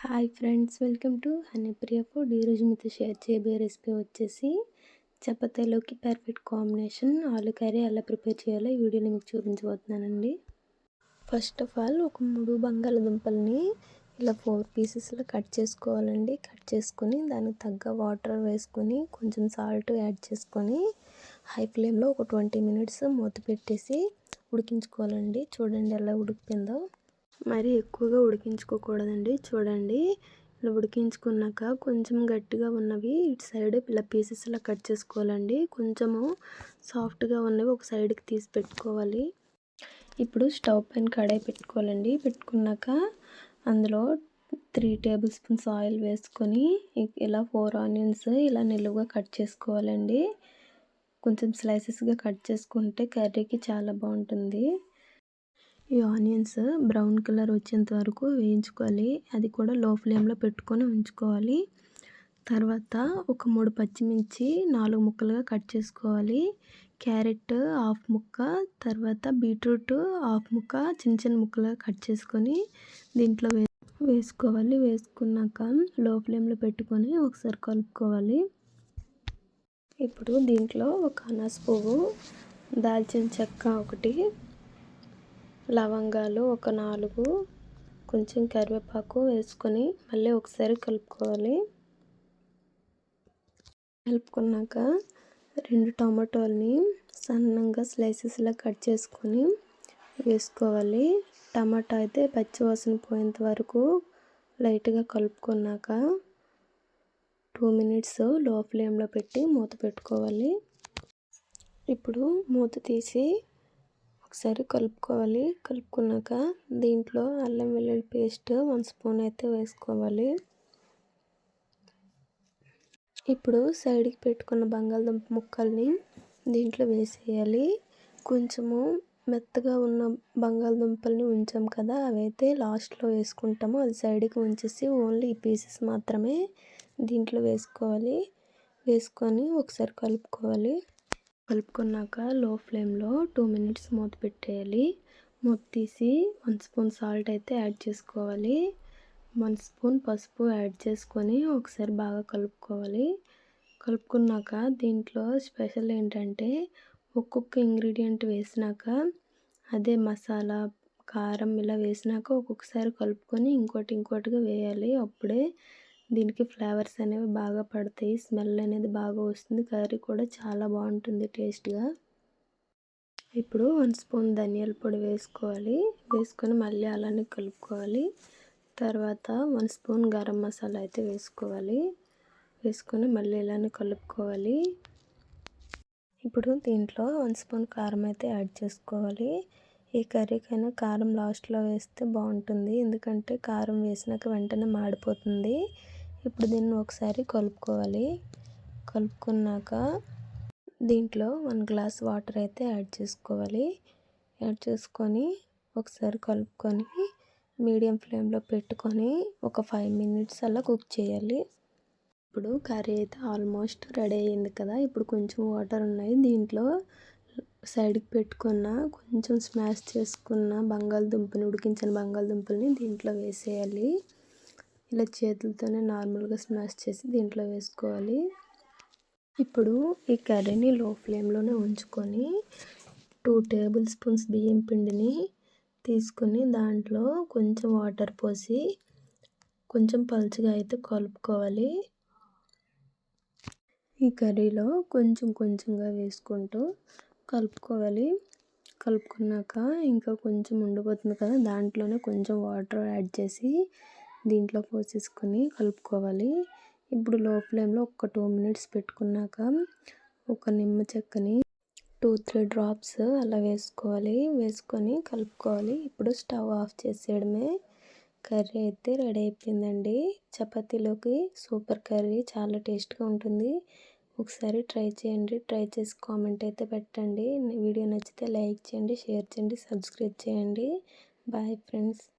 Hi friends welcome to Haneepriya food. ఈరోజు మీతో share చేయబోయే రెసిపీ వచ్చేసి చపాతీలోకి పర్ఫెక్ట్ కాంబినేషన్ ఆలు కర్రీ ఎలా ప్రిపేర్ చేయాలో ఈ వీడియోని మీకు చూపించబోతున్నానండి. ఫస్ట్ ఆఫ్ ఆల్ ఒక మూడు బంగాళదుంపల్ని ఇలా ఫోర్ పీసెస్లో కట్ చేసుకోవాలండి. కట్ చేసుకొని దానికి తగ్గ వాటర్ వేసుకొని కొంచెం సాల్ట్ యాడ్ చేసుకొని హై ఫ్లేమ్లో ఒక ట్వంటీ మినిట్స్ మూత పెట్టేసి ఉడికించుకోవాలండి. చూడండి ఎలా ఉడికిపోయిందో. మరీ ఎక్కువగా ఉడికించుకోకూడదండి. చూడండి ఇలా ఉడికించుకున్నాక కొంచెం గట్టిగా ఉన్నవి ఇటు సైడ్ ఇలా పీసెస్లా కట్ చేసుకోవాలండి. కొంచెము సాఫ్ట్గా ఉన్నవి ఒక సైడ్కి తీసి పెట్టుకోవాలి. ఇప్పుడు స్టవ్ పైన కడాయి పెట్టుకోవాలండి. పెట్టుకున్నాక అందులో త్రీ టేబుల్ స్పూన్స్ ఆయిల్ వేసుకొని ఇలా ఫోర్ ఆనియన్స్ ఇలా నిలువుగా కట్ చేసుకోవాలండి. కొంచెం స్లైసెస్గా కట్ చేసుకుంటే కర్రీకి చాలా బాగుంటుంది. ఈ ఆనియన్స్ బ్రౌన్ కలర్ వచ్చేంత వరకు వేయించుకోవాలి. అది కూడా లో ఫ్లేమ్లో పెట్టుకొని ఉంచుకోవాలి. తర్వాత ఒక మూడు పచ్చిమిర్చి నాలుగు ముక్కలుగా కట్ చేసుకోవాలి. క్యారెట్ హాఫ్ ముక్క తర్వాత బీట్రూట్ హాఫ్ ముక్క చిన్న చిన్న ముక్కలుగా కట్ చేసుకొని దీంట్లో వే వేసుకోవాలి. వేసుకున్నాక లో ఫ్లేమ్లో పెట్టుకొని ఒకసారి కలుపుకోవాలి. ఇప్పుడు దీంట్లో ఒక అనాస పువ్వు దాల్చిన చెక్క ఒకటి లవంగాలు ఒక నాలుగు కొంచెం కరివేపాకు వేసుకొని మళ్ళీ ఒకసారి కలుపుకోవాలి. కలుపుకున్నాక రెండు టమాటోల్ని సన్నంగా స్లైసెస్లా కట్ చేసుకొని వేసుకోవాలి. టమాటా అయితే పచ్చివాసన పోయేంత వరకు లైట్గా కలుపుకున్నాక టూ మినిట్స్లో ఫ్లేమ్లో పెట్టి మూత పెట్టుకోవాలి. ఇప్పుడు మూత తీసి ఒకసారి కలుపుకోవాలి. కలుపుకున్నాక దీంట్లో అల్లం వెల్లుల్లి పేస్ట్ వన్ స్పూన్ అయితే వేసుకోవాలి. ఇప్పుడు సైడ్కి పెట్టుకున్న బంగాళదుంప ముక్కల్ని దీంట్లో వేసేయాలి. కొంచెము మెత్తగా ఉన్న బంగాళదుంపల్ని ఉంచాం కదా అవైతే లాస్ట్లో వేసుకుంటాము. అది సైడ్కి ఉంచేసి ఓన్లీ ఈ పీసెస్ మాత్రమే దీంట్లో వేసుకోవాలి. వేసుకొని ఒకసారి కలుపుకోవాలి. కలుపుకున్నాక లో ఫ్లేమ్లో టూ మినిట్స్ మూత పెట్టేయాలి. మూత తీసి వన్ స్పూన్ సాల్ట్ అయితే యాడ్ చేసుకోవాలి. వన్ స్పూన్ పసుపు యాడ్ చేసుకొని ఒకసారి బాగా కలుపుకోవాలి. కలుపుకున్నాక దీంట్లో స్పెషల్ ఏంటంటే ఒక్కొక్క ఇంగ్రీడియంట్ వేసినాక అదే మసాలా కారం ఇలా వేసినాక ఒక్కొక్కసారి కలుపుకొని ఇంకోటి ఇంకోటిగా వేయాలి. అప్పుడే దీనికి ఫ్లేవర్స్ అనేవి బాగా పడతాయి. స్మెల్ అనేది బాగా వస్తుంది. కర్రీ కూడా చాలా బాగుంటుంది టేస్ట్గా. ఇప్పుడు వన్ స్పూన్ ధనియాల పొడి వేసుకోవాలి. వేసుకొని మళ్ళీ అలానే కలుపుకోవాలి. తర్వాత వన్ స్పూన్ గరం మసాలా అయితే వేసుకోవాలి. వేసుకొని మళ్ళీ ఇలానే కలుపుకోవాలి. ఇప్పుడు దీంట్లో వన్ స్పూన్ కారం అయితే యాడ్ చేసుకోవాలి. ఈ కర్రీకైనా కారం లాస్ట్లో వేస్తే బాగుంటుంది. ఎందుకంటే కారం వేసినాక వెంటనే మాడిపోతుంది. ఇప్పుడు దీన్ని ఒకసారి కలుపుకోవాలి. కలుపుకున్నాక దీంట్లో వన్ గ్లాస్ వాటర్ అయితే యాడ్ చేసుకోవాలి. యాడ్ చేసుకొని ఒకసారి కలుపుకొని మీడియం ఫ్లేమ్లో పెట్టుకొని ఒక ఫైవ్ మినిట్స్ అలా కుక్ చేయాలి. ఇప్పుడు కర్రీ అయితే ఆల్మోస్ట్ రెడీ అయ్యింది కదా. ఇప్పుడు కొంచెం వాటర్ ఉన్నాయి. దీంట్లో సైడ్కి పెట్టుకున్న కొంచెం స్మాష్ చేసుకున్న బంగాళదుంపని ఉడికించిన బంగాళదుంపల్ని దీంట్లో వేసేయాలి. ఇలా చేతులతోనే నార్మల్గా స్మాష్ చేసి దీంట్లో వేసుకోవాలి. ఇప్పుడు ఈ కర్రీని లో ఫ్లేమ్లోనే ఉంచుకొని టూ టేబుల్ స్పూన్స్ బియ్యం పిండిని తీసుకొని దాంట్లో కొంచెం వాటర్ పోసి కొంచెం పలుచగా అయితే కలుపుకోవాలి. ఈ కర్రీలో కొంచెం కొంచెంగా వేసుకుంటూ కలుపుకోవాలి. కలుపుకున్నాక ఇంకా కొంచెం ఉండిపోతుంది కదా దాంట్లోనే కొంచెం వాటర్ యాడ్ చేసి దీంట్లో పోసేసుకొని కలుపుకోవాలి. ఇప్పుడు లో ఫ్లేమ్లో ఒక టూ మినిట్స్ పెట్టుకున్నాక ఒక నిమ్మ చెక్కని టూ త్రీ డ్రాప్స్ అలా వేసుకోవాలి. వేసుకొని కలుపుకోవాలి. ఇప్పుడు స్టవ్ ఆఫ్ చేసేయడమే. కర్రీ అయితే రెడీ అయిపోయిందండి. చపాతీలోకి సూపర్ కర్రీ చాలా టేస్ట్గా ఉంటుంది. ఒకసారి ట్రై చేయండి. ట్రై చేసి కామెంట్ అయితే పెట్టండి. వీడియో నచ్చితే లైక్ చేయండి షేర్ చేయండి సబ్స్క్రైబ్ చేయండి. Bye friends.